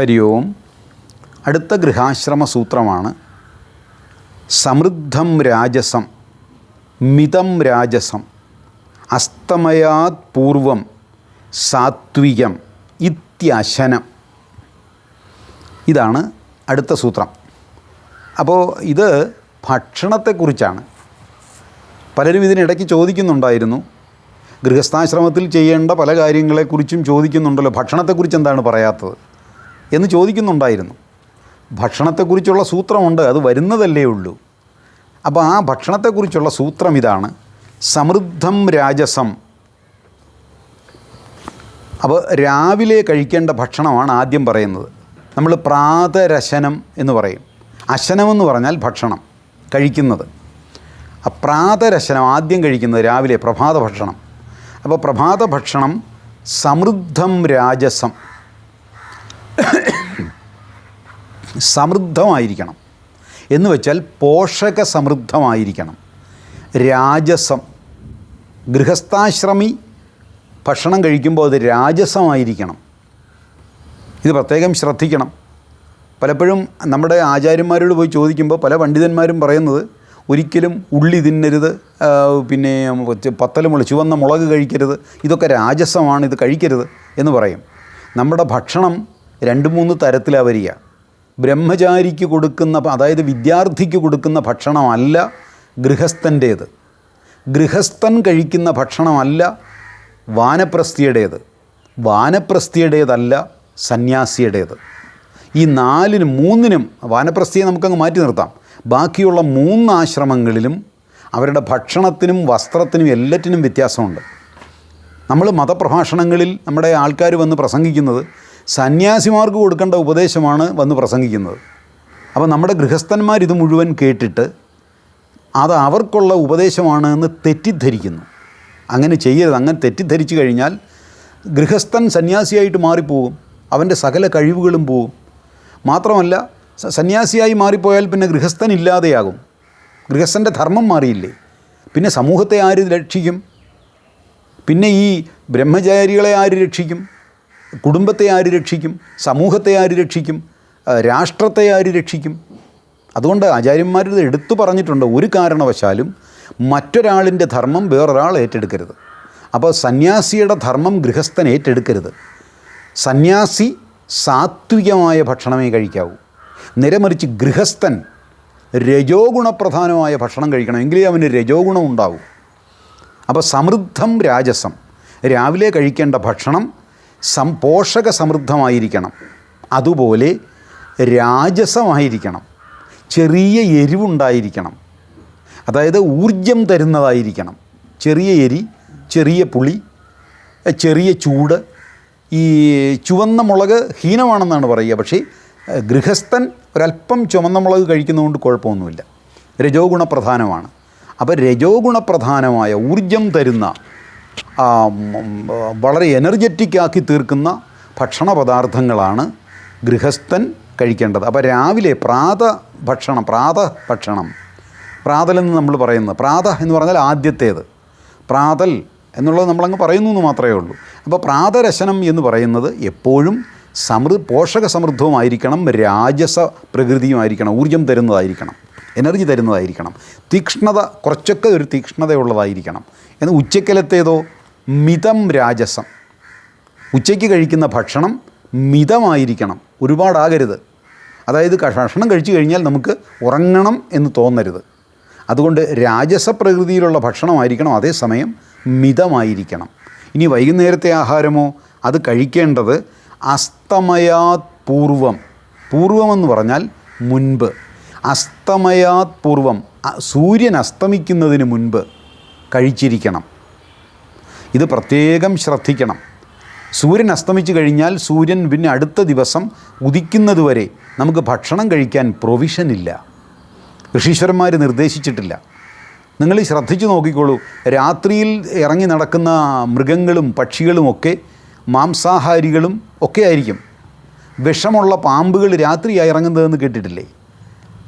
ഹരി ഓം അടുത്ത ഗൃഹാശ്രമ സൂത്രമാണ്. സമൃദ്ധം രാജസം മിതം രാജസം അസ്തമയാത് പൂർവം സാത്വികം ഇത്യശനം. ഇതാണ് അടുത്ത സൂത്രം. അപ്പോൾ ഇത് ഭക്ഷണത്തെക്കുറിച്ചാണ്. പലരും ഇതിനിടയ്ക്ക് ചോദിക്കുന്നുണ്ടായിരുന്നു. ഗൃഹസ്ഥാശ്രമത്തിൽ ചെയ്യേണ്ട പല കാര്യങ്ങളെക്കുറിച്ചും ചോദിക്കുന്നുണ്ടല്ലോ. ഭക്ഷണത്തെക്കുറിച്ച് എന്താണ് പറയാത്തത്? എന്ന് ചോദിക്കുന്നുണ്ടായിരുന്നു. ഭക്ഷണത്തെക്കുറിച്ചുള്ള സൂത്രമുണ്ട് അത് വരുന്നതല്ലേ ഉള്ളൂ. അപ്പോൾ ആ ഭക്ഷണത്തെക്കുറിച്ചുള്ള സൂത്രം ഇതാണ് സമൃദ്ധം രാജസം. അപ്പോൾ രാവിലെ കഴിക്കേണ്ട ഭക്ഷണമാണ് ആദ്യം പറയുന്നത്. നമ്മൾ പ്രാതരശനം എന്ന് പറയും. അശനമെന്ന് പറഞ്ഞാൽ ഭക്ഷണം കഴിക്കുന്നത്. ആ പ്രാതരശനം ആദ്യം കഴിക്കുന്നത് രാവിലെ പ്രഭാത ഭക്ഷണം. അപ്പോൾ പ്രഭാത ഭക്ഷണം സമൃദ്ധം രാജസം. സമൃദ്ധമായിരിക്കണം. എന്ന് വെച്ചാൽ പോഷക സമൃദ്ധമായിരിക്കണം രാജസം. ഗൃഹസ്ഥാശ്രമി ഭക്ഷണം കഴിക്കുമ്പോൾ അത് രാജസമായിരിക്കണം. ഇത് പ്രത്യേകം ശ്രദ്ധിക്കണം. പലപ്പോഴും നമ്മുടെ ആചാര്യന്മാരോട് പോയി ചോദിക്കുമ്പോൾ പല പണ്ഡിതന്മാരും പറയുന്നത് ഒരിക്കലും ഉള്ളി തിന്നരുത് പിന്നെ പത്തലുമുള ചുവന്ന മുളക് കഴിക്കരുത് ഇതൊക്കെ രാജസമാണ് ഇത് കഴിക്കരുത് എന്ന് പറയും. നമ്മുടെ ഭക്ഷണം രണ്ട് മൂന്ന് തരത്തിലാണ് വരിക ബ്രഹ്മചാരിക്ക് കൊടുക്കുന്ന അതായത് വിദ്യാർത്ഥിക്ക് കൊടുക്കുന്ന ഭക്ഷണമല്ല ഗൃഹസ്ഥന്റേത്. ഗൃഹസ്ഥൻ കഴിക്കുന്ന ഭക്ഷണമല്ല വാനപ്രസ്ഥിയുടേത്. വാനപ്രസ്ഥിയുടേതല്ല സന്യാസിയുടേത്. ഈ നാലിനും മൂന്നിനും വാനപ്രസ്ഥിയെ നമുക്കങ്ങ് മാറ്റി നിർത്താം. ബാക്കിയുള്ള മൂന്ന് ആശ്രമങ്ങളിലും അവരുടെ ഭക്ഷണത്തിനും വസ്ത്രത്തിനും എല്ലാറ്റിനും വ്യത്യാസമുണ്ട്. നമ്മൾ മതപ്രഭാഷണങ്ങളിൽ നമ്മുടെ ആൾക്കാർ വന്ന് പ്രസംഗിക്കുന്നത് സന്യാസിമാർക്ക് കൊടുക്കേണ്ട ഉപദേശമാണ് വന്ന് പ്രസംഗിക്കുന്നത്. അപ്പോൾ നമ്മുടെ ഗൃഹസ്ഥന്മാർ ഇത് മുഴുവൻ കേട്ടിട്ട് അത് അവർക്കുള്ള ഉപദേശമാണ് എന്ന് തെറ്റിദ്ധരിക്കുന്നു. അങ്ങനെ ചെയ്യരുത്. അങ്ങനെ തെറ്റിദ്ധരിച്ചു കഴിഞ്ഞാൽ ഗൃഹസ്ഥൻ സന്യാസിയായിട്ട് മാറിപ്പോകും. അവന്റെ സകല കഴിവുകളും പോവും. മാത്രമല്ല സന്യാസിയായി മാറിപ്പോയാൽ പിന്നെ ഗൃഹസ്ഥൻ ഇല്ലാതെയാകും. ഗൃഹസ്ഥന്റെ ധർമ്മം മാറിയില്ലേ? പിന്നെ സമൂഹത്തെ ആര് രക്ഷിക്കും? പിന്നെ ഈ ബ്രഹ്മചാരികളെ ആര് രക്ഷിക്കും? കുടുംബത്തെ ആര് രക്ഷിക്കും? സമൂഹത്തെ ആര് രക്ഷിക്കും? രാഷ്ട്രത്തെ ആര് രക്ഷിക്കും? അതുകൊണ്ട് ആചാര്യന്മാർ ഇത് എടുത്തു പറഞ്ഞിട്ടുണ്ട്. ഒരു കാരണവശാലും മറ്റൊരാളിന്റെ ധർമ്മം വേറൊരാൾ ഏറ്റെടുക്കരുത്. അപ്പോൾ സന്യാസിയുടെ ധർമ്മം ഗൃഹസ്ഥൻ ഏറ്റെടുക്കരുത്. സന്യാസി സാത്വികമായ ഭക്ഷണമേ കഴിക്കാവൂ. നിരമറിച്ച് ഗൃഹസ്ഥൻ രജോ ഗുണപ്രധാനമായ ഭക്ഷണം കഴിക്കണം. എങ്കിലേ അവന് രജോ ഗുണം ഉണ്ടാവൂ അപ്പോൾ സമൃദ്ധം രാജസം. രാവിലെ കഴിക്കേണ്ട ഭക്ഷണം സം പോഷക സമൃദ്ധമായിരിക്കണം അതുപോലെ രാജസമായിരിക്കണം. ചെറിയ എരിവുണ്ടായിരിക്കണം. അതായത് ഊർജം തരുന്നതായിരിക്കണം. ചെറിയ എരി ചെറിയ പുളി ചെറിയ ചൂട് ഈ ചുവന്ന മുളക് ഹീനമാണെന്നാണ് പറയുക. പക്ഷേ ഗൃഹസ്ഥൻ ഒരല്പം ചുവന്ന മുളക് കഴിക്കുന്നതുകൊണ്ട് കുഴപ്പമൊന്നുമില്ല. രജോ ഗുണപ്രധാനമാണ് അപ്പോൾ രജോ ഗുണപ്രധാനമായ ഊർജം തരുന്ന വളരെ എനർജറ്റിക് ആക്കി തീർക്കുന്ന ഭക്ഷണ പദാർത്ഥങ്ങളാണ് ഗൃഹസ്ഥൻ കഴിക്കേണ്ടത്. അപ്പോൾ രാവിലെ പ്രാത ഭക്ഷണം പ്രാത ഭക്ഷണം പ്രാതലെന്ന് നമ്മൾ പറയുന്നത് പ്രാത എന്ന് പറഞ്ഞാൽ ആദ്യത്തേത്. പ്രാതൽ എന്നുള്ളത് നമ്മളങ്ങ് പറയുന്നു എന്ന് മാത്രമേ ഉള്ളൂ. അപ്പോൾ പ്രാതരശനം എന്ന് പറയുന്നത് എപ്പോഴും സമൃ പോഷക സമൃദ്ധവുമായിരിക്കണം രാജസ പ്രകൃതിയുമായിരിക്കണം ഊർജം തരുന്നതായിരിക്കണം എനർജി തരുന്നതായിരിക്കണം തീക്ഷ്ണത കുറച്ചൊക്കെ ഒരു തീക്ഷ്ണതയുള്ളതായിരിക്കണം. എന്നാൽ ഉച്ചക്കലത്തേതോ മിതം രാജസം. ഉച്ചയ്ക്ക് കഴിക്കുന്ന ഭക്ഷണം മിതമായിരിക്കണം. ഒരുപാടാകരുത്. അതായത് ഭക്ഷണം കഴിച്ചു കഴിഞ്ഞാൽ നമുക്ക് ഉറങ്ങണം എന്ന് തോന്നരുത്. അതുകൊണ്ട് രാജസപ്രകൃതിയിലുള്ള ഭക്ഷണമായിരിക്കണം. അതേസമയം മിതമായിരിക്കണം. ഇനി വൈകുന്നേരത്തെ ആഹാരമോ അത് കഴിക്കേണ്ടത് അസ്തമയാത് പൂർവം പൂർവമെന്ന് പറഞ്ഞാൽ മുൻപ്. അസ്തമയാത് പൂർവം സൂര്യൻ അസ്തമിക്കുന്നതിന് മുൻപ്. കഴിച്ചിരിക്കണം. ഇത് പ്രത്യേകം ശ്രദ്ധിക്കണം. സൂര്യൻ അസ്തമിച്ചു കഴിഞ്ഞാൽ സൂര്യൻ പിന്നെ അടുത്ത ദിവസം ഉദിക്കുന്നതുവരെ നമുക്ക് ഭക്ഷണം കഴിക്കാൻ പ്രൊവിഷൻ ഇല്ല. ഋഷീശ്വരന്മാർ നിർദ്ദേശിച്ചിട്ടില്ല. നിങ്ങൾ ശ്രദ്ധിച്ചു നോക്കിക്കോളൂ. രാത്രിയിൽ ഇറങ്ങി നടക്കുന്ന മൃഗങ്ങളും പക്ഷികളുമൊക്കെ മാംസാഹാരികളും ഒക്കെ ആയിരിക്കും. വിഷമുള്ള പാമ്പുകൾ രാത്രിയായി ഇറങ്ങുന്നതെന്ന് കേട്ടിട്ടില്ലേ?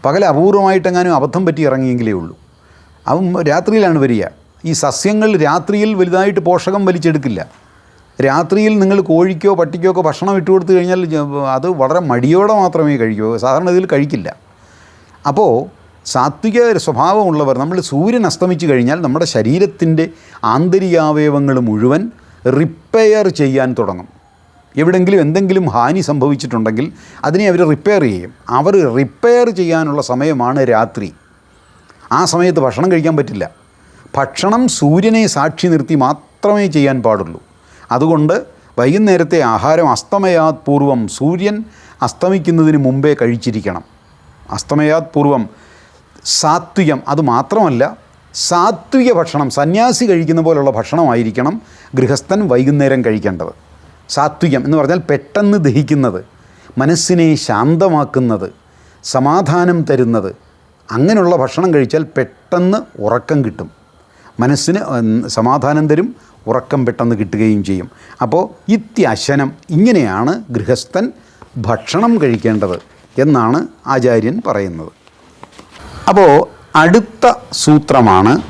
പകൽ അപൂർവമായിട്ടെങ്ങാനും അബദ്ധം പറ്റി ഇറങ്ങിയെങ്കിലേ ഉള്ളൂ. അവൻ രാത്രിയിലാണ് വരിക. ഈ സസ്യങ്ങൾ രാത്രിയിൽ വലുതായിട്ട് പോഷകം വലിച്ചെടുക്കില്ല. രാത്രിയിൽ നിങ്ങൾ കോഴിക്കോ പട്ടിക്കോ ഒക്കെ ഭക്ഷണം ഇട്ട് കൊടുത്തു കഴിഞ്ഞാൽ അത് വളരെ മടിയോടെ മാത്രമേ കഴിക്കൂ. സാധാരണ ഇതിൽ കഴിക്കില്ല. അപ്പോൾ സാത്വിക സ്വഭാവമുള്ളവർ നമ്മൾ സൂര്യൻ അസ്തമിച്ചു കഴിഞ്ഞാൽ നമ്മുടെ ശരീരത്തിന്റെ ആന്തരികാവയവങ്ങൾ മുഴുവൻ റിപ്പയർ ചെയ്യാൻ തുടങ്ങും. എവിടെങ്കിലും എന്തെങ്കിലും ഹാനി സംഭവിച്ചിട്ടുണ്ടെങ്കിൽ അതിനെ അവർ റിപ്പയർ ചെയ്യും. അവർ റിപ്പയർ ചെയ്യാനുള്ള സമയമാണ് രാത്രി. ആ സമയത്ത് ഭക്ഷണം കഴിക്കാൻ പറ്റില്ല. ഭക്ഷണം സൂര്യനെ സാക്ഷി നിർത്തി മാത്രമേ ചെയ്യാൻ പാടുള്ളൂ. അതുകൊണ്ട് വൈകുന്നേരത്തെ ആഹാരം അസ്തമയാത് പൂർവം സൂര്യൻ അസ്തമിക്കുന്നതിന് മുമ്പേ കഴിച്ചിരിക്കണം. അസ്തമയാത് പൂർവം സാത്വികം അത് മാത്രമല്ല സാത്വിക ഭക്ഷണം സന്യാസി കഴിക്കുന്ന പോലുള്ള ഭക്ഷണമായിരിക്കണം ഗൃഹസ്ഥൻ വൈകുന്നേരം കഴിക്കേണ്ടത്. സാത്വികം എന്ന് പറഞ്ഞാൽ പെട്ടെന്ന് ദഹിക്കുന്നത് മനസ്സിനെ ശാന്തമാക്കുന്നത് സമാധാനം തരുന്നത്. അങ്ങനെയുള്ള ഭക്ഷണം കഴിച്ചാൽ പെട്ടെന്ന് ഉറക്കം കിട്ടും. മനസ്സിന് സമാധാനം തരും ഉറക്കം പെട്ടെന്ന് കിട്ടുകയും ചെയ്യും. അപ്പോൾ ഇത്യശനം ഇങ്ങനെയാണ് ഗൃഹസ്ഥൻ ഭക്ഷണം കഴിക്കേണ്ടത് എന്നാണ് ആചാര്യൻ പറയുന്നത്. അപ്പോൾ അടുത്ത സൂത്രമാണ്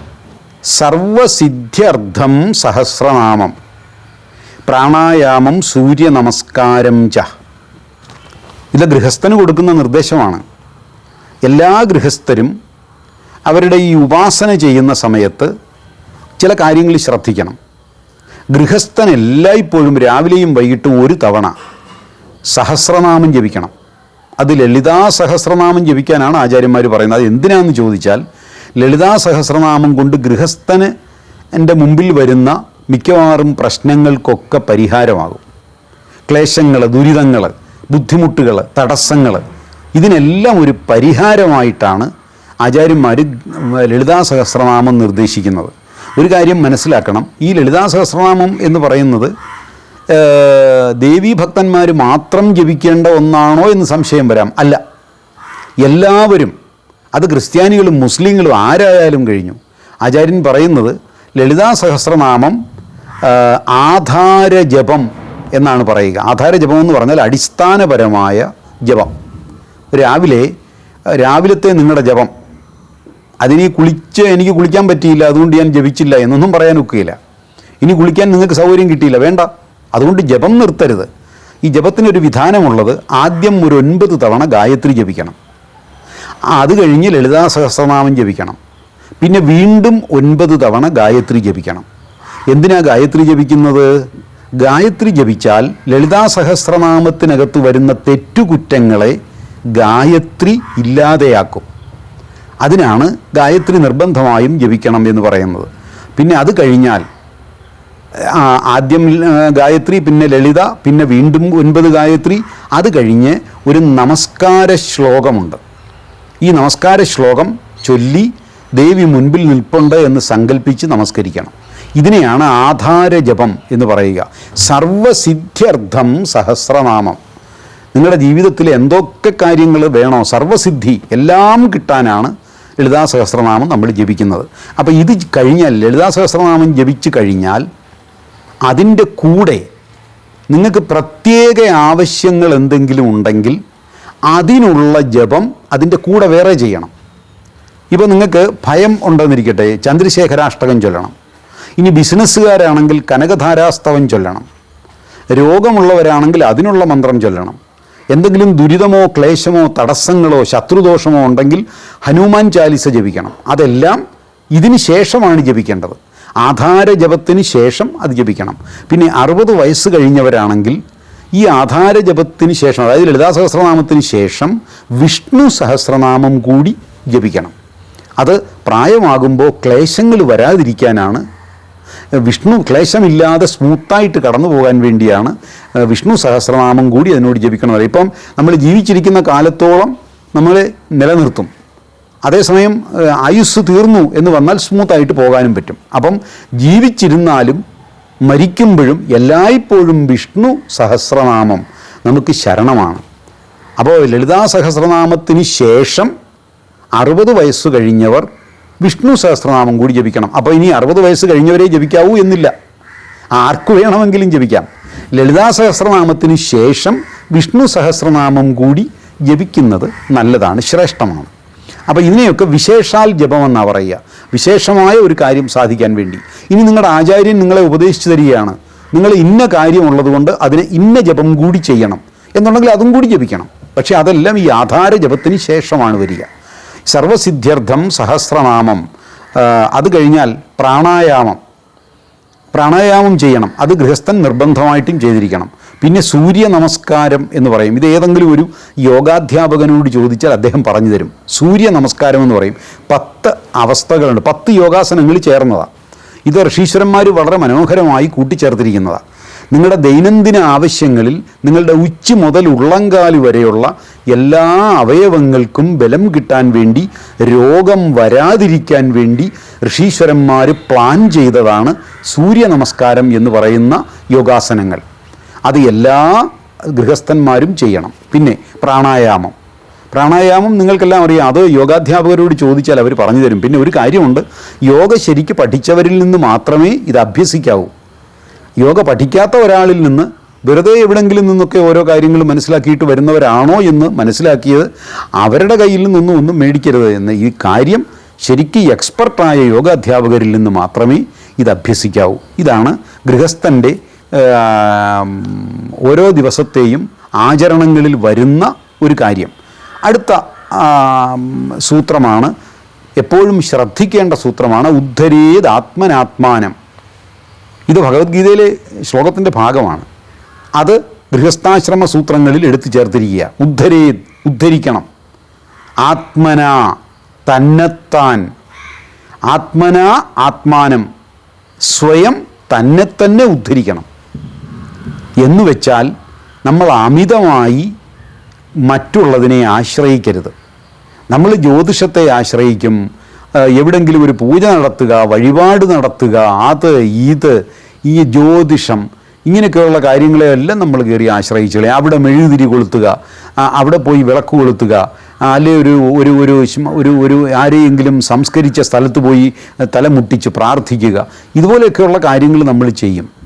സർവസിദ്ധ്യർത്ഥം സഹസ്രനാമം. പ്രാണായാമം സൂര്യ നമസ്കാരം ച. ഇത് ഗൃഹസ്ഥന് കൊടുക്കുന്ന നിർദ്ദേശമാണ്. എല്ലാ ഗൃഹസ്ഥരും അവരുടെ ഈ ഉപാസന ചെയ്യുന്ന സമയത്ത് ചില കാര്യങ്ങൾ ശ്രദ്ധിക്കണം. ഗൃഹസ്ഥൻ എല്ലായ്പ്പോഴും രാവിലെയും വൈകിട്ടും ഒരു തവണ സഹസ്രനാമം ജപിക്കണം. അത് ലളിതാ സഹസ്രനാമം ജപിക്കാനാണ് ആചാര്യന്മാർ പറയുന്നത്. അത് എന്തിനാണെന്ന് ചോദിച്ചാൽ ലളിതാ സഹസ്രനാമം കൊണ്ട് ഗൃഹസ്ഥന് എന്റെ മുമ്പിൽ വരുന്ന മിക്കവാറും പ്രശ്നങ്ങൾക്കൊക്കെ പരിഹാരമാകും. ക്ലേശങ്ങൾ ദുരിതങ്ങൾ ബുദ്ധിമുട്ടുകൾ തടസ്സങ്ങൾ ഇതിനെല്ലാം ഒരു പരിഹാരമായിട്ടാണ് ആചാര്യന്മാർ ലളിതാ സഹസ്രനാമം നിർദ്ദേശിക്കുന്നത്. ഒരു കാര്യം മനസ്സിലാക്കണം. ഈ ലളിതാ സഹസ്രനാമം എന്ന് പറയുന്നത് ദേവീ ഭക്തന്മാർ മാത്രം ജപിക്കേണ്ട ഒന്നാണോ എന്ന് സംശയം വരാം. അല്ല. എല്ലാവരും അത് ക്രിസ്ത്യാനികളും മുസ്ലിങ്ങളും ആരായാലും കഴിഞ്ഞു. ആചാര്യൻ പറയുന്നത് ലളിതാ സഹസ്രനാമം ആധാര ആധാരജപം എന്നാണ് പറയുക. ആധാരജപം എന്ന് പറഞ്ഞാൽ അടിസ്ഥാനപരമായ ജപം. രാവിലെ രാവിലത്തെ നിങ്ങളുടെ ജപം. അതിനി കുളിച്ച് എനിക്ക് കുളിക്കാൻ പറ്റിയില്ല അതുകൊണ്ട് ഞാൻ ജപിച്ചില്ല എന്നൊന്നും പറയാൻ ഒക്കുകയില്ല. ഇനി കുളിക്കാൻ നിങ്ങൾക്ക് സൗകര്യം കിട്ടിയില്ല വേണ്ട. അതുകൊണ്ട് ജപം നിർത്തരുത്. ഈ ജപത്തിനൊരു വിധാനമുള്ളത് ആദ്യം ഒരു ഒൻപത് തവണ ഗായത്രി ജപിക്കണം. അത് കഴിഞ്ഞ് ലളിതാ സഹസ്രനാമം ജപിക്കണം. പിന്നെ വീണ്ടും ഒൻപത് തവണ ഗായത്രി ജപിക്കണം. എന്തിനാ ഗായത്രി ജപിക്കുന്നത്? ഗായത്രി ജപിച്ചാൽ ലളിതാ സഹസ്രനാമത്തിനകത്ത് വരുന്ന തെറ്റുകുറ്റങ്ങളെ ഗായത്രി ഇല്ലാതെയാക്കും. അതിനാണ് ഗായത്രി നിർബന്ധമായും ജപിക്കണം എന്ന് പറയുന്നത്. പിന്നെ അത് കഴിഞ്ഞാൽ ആദ്യം ഗായത്രി പിന്നെ ലളിത പിന്നെ വീണ്ടും ഒൻപത് ഗായത്രി. അത് കഴിഞ്ഞ് ഒരു നമസ്കാര ശ്ലോകമുണ്ട്. ഈ നമസ്കാര ശ്ലോകം ചൊല്ലി ദേവി മുൻപിൽ നിൽപ്പുണ്ട് എന്ന് സങ്കല്പിച്ച് നമസ്കരിക്കണം. ഇതിനെയാണ് ആധാര ജപം എന്ന് പറയുക. സർവസിദ്ധ്യർത്ഥം സഹസ്രനാമം. നിങ്ങളുടെ ജീവിതത്തിൽ എന്തൊക്കെ കാര്യങ്ങൾ വേണോ സർവസിദ്ധി എല്ലാം കിട്ടാനാണ് ലളിതാ സഹസ്രനാമം നമ്മൾ ജപിക്കുന്നത്. അപ്പോൾ ഇത് കഴിഞ്ഞാൽ ലളിതാ സഹസ്രനാമം ജപിച്ചു കഴിഞ്ഞാൽ അതിന്റെ കൂടെ നിങ്ങൾക്ക് പ്രത്യേക ആവശ്യങ്ങൾ എന്തെങ്കിലും ഉണ്ടെങ്കിൽ അതിനുള്ള ജപം അതിന്റെ കൂടെ വേറെ ചെയ്യണം. ഇപ്പോൾ നിങ്ങൾക്ക് ഭയം ഉണ്ടെന്നിരിക്കട്ടെ ചന്ദ്രശേഖരാഷ്ടകം ചൊല്ലണം. ഇനി ബിസിനസ്സുകാരാണെങ്കിൽ കനകധാരാസ്തവം ചൊല്ലണം. രോഗമുള്ളവരാണെങ്കിൽ അതിനുള്ള മന്ത്രം ചൊല്ലണം. എന്തെങ്കിലും ദുരിതമോ ക്ലേശമോ തടസ്സങ്ങളോ ശത്രുദോഷമോ ഉണ്ടെങ്കിൽ ഹനുമാൻ ചാലിസ ജപിക്കണം. അതെല്ലാം ഇതിന് ശേഷമാണ് ജപിക്കേണ്ടത്. ആധാര ജപത്തിന് ശേഷം അത് ജപിക്കണം. പിന്നെ അറുപത് വയസ്സ് കഴിഞ്ഞവരാണെങ്കിൽ ഈ ആധാര ജപത്തിന് ശേഷം അതായത് ലളിതാ സഹസ്രനാമത്തിന് ശേഷം വിഷ്ണു സഹസ്രനാമം കൂടി ജപിക്കണം. അത് പ്രായമാകുമ്പോൾ ക്ലേശങ്ങൾ വരാതിരിക്കാനാണ് വിഷ്ണു ക്ലേശമില്ലാതെ സ്മൂത്തായിട്ട് കടന്നു പോകാൻ വേണ്ടിയാണ് വിഷ്ണു സഹസ്രനാമം കൂടി അതിനോട് ജപിക്കണം. ഇപ്പം നമ്മൾ ജീവിച്ചിരിക്കുന്ന കാലത്തോളം നമ്മൾ നിലനിർത്തും. അതേസമയം ആയുസ് തീർന്നു എന്ന് വന്നാൽ സ്മൂത്തായിട്ട് പോകാനും പറ്റും. അപ്പം ജീവിച്ചിരുന്നാലും മരിക്കുമ്പോഴും എല്ലായ്പ്പോഴും വിഷ്ണു സഹസ്രനാമം നമുക്ക് ശരണമാണ്. അപ്പോൾ ലളിതാ സഹസ്രനാമത്തിന് ശേഷം അറുപത് വയസ്സ് കഴിഞ്ഞവർ വിഷ്ണു സഹസ്രനാമം കൂടി ജപിക്കണം. അപ്പോൾ ഇനി അറുപത് വയസ്സ് കഴിഞ്ഞവരെ ജപിക്കാവൂ എന്നില്ല. ആർക്ക് വേണമെങ്കിലും ജപിക്കാം. ലളിതാ സഹസ്രനാമത്തിന് ശേഷം വിഷ്ണു സഹസ്രനാമം കൂടി ജപിക്കുന്നത് നല്ലതാണ് ശ്രേഷ്ഠമാണ്. അപ്പോൾ ഇതിനെയൊക്കെ വിശേഷാൽ ജപമെന്നാണ് പറയുക. വിശേഷമായ ഒരു കാര്യം സാധിക്കാൻ വേണ്ടി. ഇനി നിങ്ങളുടെ ആചാര്യൻ നിങ്ങളെ ഉപദേശിച്ചു തരികയാണ്. നിങ്ങൾ ഇന്ന കാര്യമുള്ളതുകൊണ്ട് അതിന് ഇന്ന ജപം കൂടി ചെയ്യണം. എന്നുണ്ടെങ്കിൽ അതും കൂടി ജപിക്കണം. പക്ഷേ അതെല്ലാം ഈ ആധാര ജപത്തിന് ശേഷമാണ് വരിക. സർവസിദ്ധ്യർത്ഥം സഹസ്രനാമം. അത് കഴിഞ്ഞാൽ പ്രാണായാമം. പ്രാണായാമം ചെയ്യണം. അത് ഗൃഹസ്ഥൻ നിർബന്ധമായിട്ടും ചെയ്തിരിക്കണം. പിന്നെ സൂര്യ നമസ്കാരം എന്ന് പറയും. ഇത് ഏതെങ്കിലും ഒരു യോഗാധ്യാപകനോട് ചോദിച്ചാൽ അദ്ദേഹം പറഞ്ഞു തരും. സൂര്യ നമസ്കാരം എന്ന് പറയും. പത്ത് അവസ്ഥകളുണ്ട്. പത്ത് യോഗാസനങ്ങൾ ചേർന്നതാണ് ഇത് ഋഷീശ്വരന്മാർ വളരെ മനോഹരമായി കൂട്ടിച്ചേർത്തിരിക്കുന്നതാണ് നിങ്ങളുടെ ദൈനംദിന ആവശ്യങ്ങളിൽ നിങ്ങളുടെ ഉച്ച മുതൽ ഉള്ളങ്കാൽ വരെയുള്ള എല്ലാ അവയവങ്ങൾക്കും ബലം കിട്ടാൻ വേണ്ടി രോഗം വരാതിരിക്കാൻ വേണ്ടി ഋഷീശ്വരന്മാർ പ്ലാൻ ചെയ്തതാണ് സൂര്യ നമസ്കാരം എന്ന് പറയുന്ന യോഗാസനങ്ങൾ. അത് എല്ലാ ഗൃഹസ്ഥന്മാരും ചെയ്യണം. പിന്നെ പ്രാണായാമം. പ്രാണായാമം നിങ്ങൾക്കെല്ലാം അറിയാം. അത് യോഗാധ്യാപകരോട് ചോദിച്ചാൽ അവർ പറഞ്ഞു തരും. പിന്നെ ഒരു കാര്യമുണ്ട്. യോഗ ശരിക്ക് പഠിച്ചവരിൽ നിന്ന് മാത്രമേ ഇത് അഭ്യസിക്കാവൂ. യോഗ പഠിക്കാത്ത ഒരാളിൽ നിന്ന് വെറുതെ എവിടെങ്കിലും നിന്നൊക്കെ ഓരോ കാര്യങ്ങൾ മനസ്സിലാക്കിയിട്ട് വരുന്നവരാണോ എന്ന് മനസ്സിലാക്കിയത് അവരുടെ കയ്യിൽ നിന്നും ഒന്നും മേടിക്കരുത് എന്ന് ഈ കാര്യം ശരിക്കും എക്സ്പെർട്ടായ യോഗാധ്യാപകരിൽ നിന്ന് മാത്രമേ ഇത് അഭ്യസിക്കാവൂ. ഇതാണ് ഗൃഹസ്ഥന്റെ ഓരോ ദിവസത്തെയും ആചരണങ്ങളിൽ വരുന്ന ഒരു കാര്യം. അടുത്ത സൂത്രമാണ് എപ്പോഴും ശ്രദ്ധിക്കേണ്ട സൂത്രമാണ് ഉദ്ധരേത് ആത്മനാത്മാനം. ഇത് ഭഗവത്ഗീതയിലെ ശ്ലോകത്തിന്റെ ഭാഗമാണ്. അത് ഗൃഹസ്ഥാശ്രമ സൂത്രങ്ങളിൽ എടുത്തു ചേർത്തിരിക്കുക. ഉദ്ധരേ ഉദ്ധരിക്കണം. ആത്മന തന്നെത്താൻ. ആത്മന ആത്മാനം. സ്വയം തന്നെ തന്നെ ഉദ്ധരിക്കണം. എന്ന് വെച്ചാൽ നമ്മൾ അമിതമായി മറ്റുള്ളതിനെ ആശ്രയിക്കരുത്. നമ്മൾ ജ്യോതിഷത്തെ ആശ്രയിക്കും. എവിടെങ്കിലും ഒരു പൂജ നടത്തുക വഴിപാട് നടത്തുക അത് ഇത് ഈ ജ്യോതിഷം ഇങ്ങനെയൊക്കെയുള്ള കാര്യങ്ങളെയെല്ലാം നമ്മൾ കയറി ആശ്രയിച്ചേ അവിടെ മെഴുകുതിരി കൊളുത്തുക അവിടെ പോയി വിളക്ക് കൊളുത്തുക അല്ലെ ഒരു ഒരു ഒരു ഒരു ഒരു ആരെയെങ്കിലും സംസ്കരിച്ച സ്ഥലത്ത് പോയി തലമുട്ടിച്ച് പ്രാർത്ഥിക്കുക. ഇതുപോലെയൊക്കെയുള്ള കാര്യങ്ങൾ നമ്മൾ ചെയ്യും.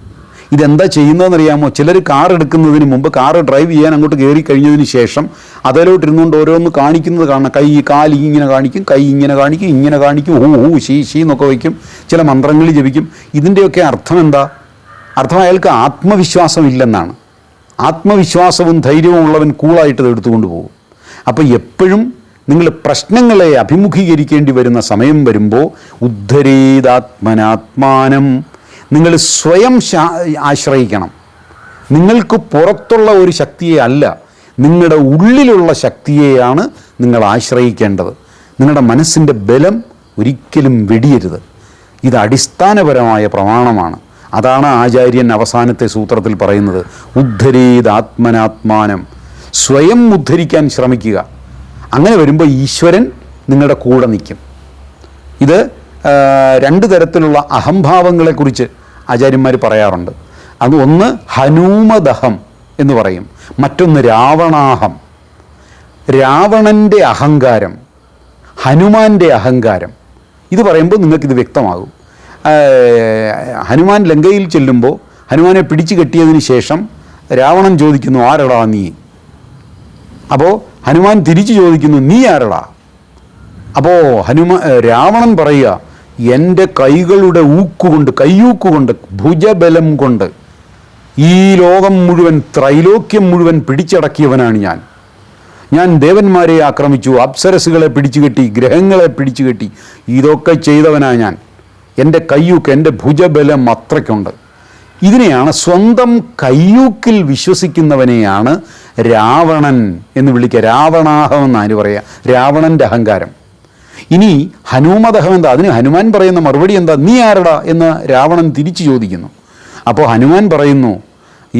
ഇതെന്താ ചെയ്യുന്നതെന്നറിയാമോ? ചിലർ കാർ എടുക്കുന്നതിന് മുമ്പ് കാർ ഡ്രൈവ് ചെയ്യാൻ അങ്ങോട്ട് കയറി കഴിഞ്ഞതിന് ശേഷം അതിലോട്ട് ഇരുന്നുകൊണ്ട് ഓരോന്ന് കാണിക്കുന്നത് കാണാം കൈ കാൽ ഇങ്ങനെ കാണിക്കും കൈ ഇങ്ങനെ കാണിക്കും ഇങ്ങനെ കാണിക്കും ഓ ഊ ഷീ ഷീ എന്നൊക്കെ വയ്ക്കും. ചില മന്ത്രങ്ങൾ ജപിക്കും. ഇതിന്റെയൊക്കെ അർത്ഥം എന്താ? അർത്ഥം അയാൾക്ക് ആത്മവിശ്വാസം ഇല്ലെന്നാണ് ആത്മവിശ്വാസവും ധൈര്യവും ഉള്ളവൻ കൂളായിട്ട് ഇത് എടുത്തുകൊണ്ട് പോകും. അപ്പോൾ എപ്പോഴും നിങ്ങൾ പ്രശ്നങ്ങളെ അഭിമുഖീകരിക്കേണ്ടി വരുന്ന സമയം വരുമ്പോൾ ഉദ്ധരേതാത്മനാത്മാനം നിങ്ങൾ സ്വയം ആശ്രയിക്കണം. നിങ്ങൾക്ക് പുറത്തുള്ള ഒരു ശക്തിയെ അല്ല നിങ്ങളുടെ ഉള്ളിലുള്ള ശക്തിയെയാണ് നിങ്ങൾ ആശ്രയിക്കേണ്ടത്. നിങ്ങളുടെ മനസ്സിന്റെ ബലം ഒരിക്കലും വെടിയരുത്. ഇത് അടിസ്ഥാനപരമായ പ്രമാണമാണ്. അതാണ് ആചാര്യൻ അവസാനത്തെ സൂത്രത്തിൽ പറയുന്നത്. ഉദ്ധരേതാത്മനാത്മാനം സ്വയം ഉദ്ധരിക്കാൻ ശ്രമിക്കുക. അങ്ങനെ വരുമ്പോൾ ഈശ്വരൻ നിങ്ങളുടെ കൂടെ നിൽക്കും. ഇത് രണ്ട് തരത്തിലുള്ള അഹംഭാവങ്ങളെക്കുറിച്ച് ആചാര്യന്മാർ പറയാറുണ്ട്. അത് ഒന്ന് ഹനൂമദഹം എന്ന് പറയും. മറ്റൊന്ന് രാവണാഹം. രാവണന്റെ അഹങ്കാരം ഹനുമാന്റെ അഹങ്കാരം ഇത് പറയുമ്പോൾ നിങ്ങൾക്കിത് വ്യക്തമാകും. ഹനുമാൻ ലങ്കയിൽ ചെല്ലുമ്പോൾ ഹനുമാനെ പിടിച്ചു കെട്ടിയതിന് ശേഷം രാവണൻ ചോദിക്കുന്നു ആരടാ നീ? അപ്പോൾ ഹനുമാൻ തിരിച്ചു ചോദിക്കുന്നു നീ ആരടാ? അപ്പോൾ ഹനുമാ രാവണൻ പറയുക എന്റെ കൈകളുടെ ഊക്കുകൊണ്ട് കയ്യൂക്കുകൊണ്ട് ഭുജബലം കൊണ്ട് ഈ ലോകം മുഴുവൻ ത്രൈലോക്യം മുഴുവൻ പിടിച്ചടക്കിയവനാണ് ഞാൻ. ഞാൻ ദേവന്മാരെ ആക്രമിച്ചു അപ്സരസുകളെ പിടിച്ചുകെട്ടി ഗ്രഹങ്ങളെ പിടിച്ചുകെട്ടി. ഇതൊക്കെ ചെയ്തവനാണ് ഞാൻ. എന്റെ കയ്യൂക്ക് എന്റെ ഭുജബലം അത്രയ്ക്കുണ്ട്. ഇതിനെയാണ് സ്വന്തം കയ്യൂക്കിൽ വിശ്വസിക്കുന്നവനെയാണ് രാവണൻ എന്ന് വിളിക്കുക. രാവണാഹം എന്നാണ് പറയുക രാവണന്റെ അഹങ്കാരം. ഇനി ഹനുമദഹം എന്താ? അതിന് ഹനുമാൻ പറയുന്ന മറുപടി എന്താ? നീ ആരടാ? എന്ന് രാവണൻ തിരിച്ചു ചോദിക്കുന്നു. അപ്പോൾ ഹനുമാൻ പറയുന്നു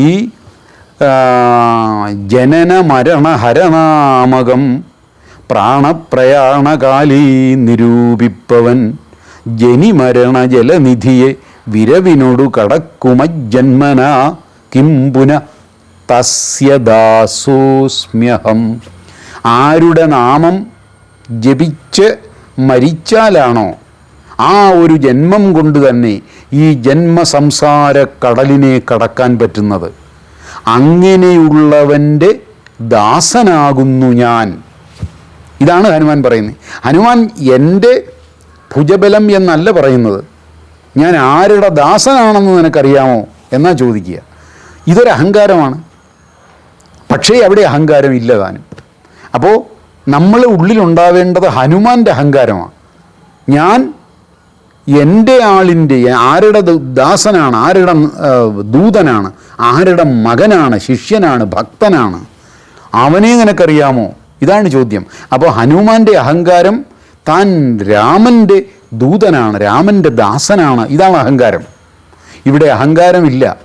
ഈ ജനന മരണ ഹരണാമകം പ്രാണപ്രയാണകാലീ നിരൂപിപ്പവൻ ജനിമരണ ജലനിധിയെ വിരവിനോടു കടക്കുമജന്മന കിംപുന തസ്യദാസോസ്മ്യഹം ആരുടെ നാമം ജപിച്ച് മരിച്ചാലാണോ? ആ ഒരു ജന്മം കൊണ്ട് തന്നെ ഈ ജന്മസംസാര കടലിനെ കടക്കാൻ പറ്റുന്നത്. അങ്ങനെയുള്ളവന്റെ ദാസനാകുന്നു ഞാൻ. ഇതാണ് ഹനുമാൻ പറയുന്നത്. ഹനുമാൻ എന്റെ ഭുജബലം എന്നല്ല പറയുന്നത്. ഞാൻ ആരുടെ ദാസനാണെന്ന് നിനക്കറിയാമോ എന്നാ ചോദിക്കുക. ഇതൊരു അഹങ്കാരമാണ്. പക്ഷേ അവിടെ അഹങ്കാരം ഇല്ല താനും. അപ്പോൾ നമ്മളെ ഉള്ളിലുണ്ടാവേണ്ടത് ഹനുമാന്റെ അഹങ്കാരമാണ്. ഞാൻ എന്റെ ആളിന്റെ ആരുടെ ദാസനാണ് ആരുടെ ദൂതനാണ് ആരുടെ മകനാണ് ശിഷ്യനാണ് ഭക്തനാണ് അവനെ നിനക്കറിയാമോ? ഇതാണ് ചോദ്യം. അപ്പോൾ ഹനുമാന്റെ അഹങ്കാരം താൻ രാമന്റെ ദൂതനാണ് രാമന്റെ ദാസനാണ്. ഇതാണ് അഹങ്കാരം. ഇവിടെ അഹങ്കാരമില്ല.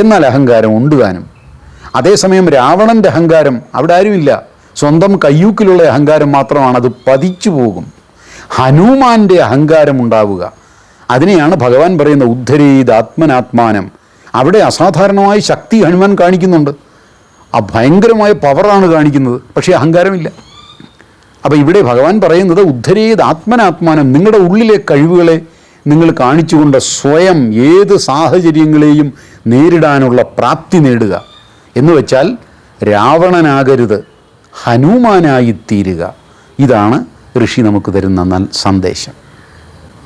എന്നാൽ അഹങ്കാരം ഉണ്ടുവാനും. അതേസമയം രാവണന്റെ അഹങ്കാരം അവിടെ ആരുമില്ല. സ്വന്തം കയ്യൂക്കിലുള്ള അഹങ്കാരം മാത്രമാണ് അത് പതിച്ചു പോകും. ഹനുമാന്റെ അഹങ്കാരം ഉണ്ടാവുക. അതിനെയാണ് ഭഗവാൻ പറയുന്ന ഉദ്ധരീത് ആത്മനാത്മാനം. അവിടെ അസാധാരണമായ ശക്തി ഹനുമാൻ കാണിക്കുന്നുണ്ട്. ആ ഭയങ്കരമായ പവറാണ് കാണിക്കുന്നത്. പക്ഷേ അഹങ്കാരമില്ല. അപ്പോൾ ഇവിടെ ഭഗവാൻ പറയുന്നത് ഉദ്ധരേത് ആത്മനാത്മാനം നിങ്ങളുടെ ഉള്ളിലെ കഴിവുകളെ നിങ്ങൾ കാണിച്ചുകൊണ്ട് സ്വയം ഏത് സാഹചര്യങ്ങളെയും നേരിടാനുള്ള പ്രാപ്തി നേടുക. എന്ന് വെച്ചാൽ രാവണനാകരുത്. ഹനുമാനായിത്തീരുക. ഇതാണ് ഋഷി നമുക്ക് തരുന്ന സന്ദേശം.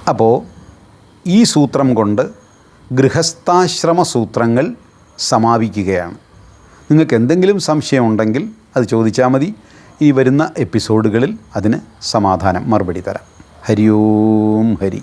അപ്പോൾ ഈ സൂത്രം കൊണ്ട് ഗൃഹസ്ഥാശ്രമ സൂത്രങ്ങൾ സമാപിക്കുകയാണ്. നിങ്ങൾക്ക് എന്തെങ്കിലും സംശയമുണ്ടെങ്കിൽ അത് ചോദിച്ചാൽ മതി. ഈ വരുന്ന എപ്പിസോഡുകളിൽ അതിന് സമാധാനം മറുപടി തരാം. ഹരി ഓം ഹരി.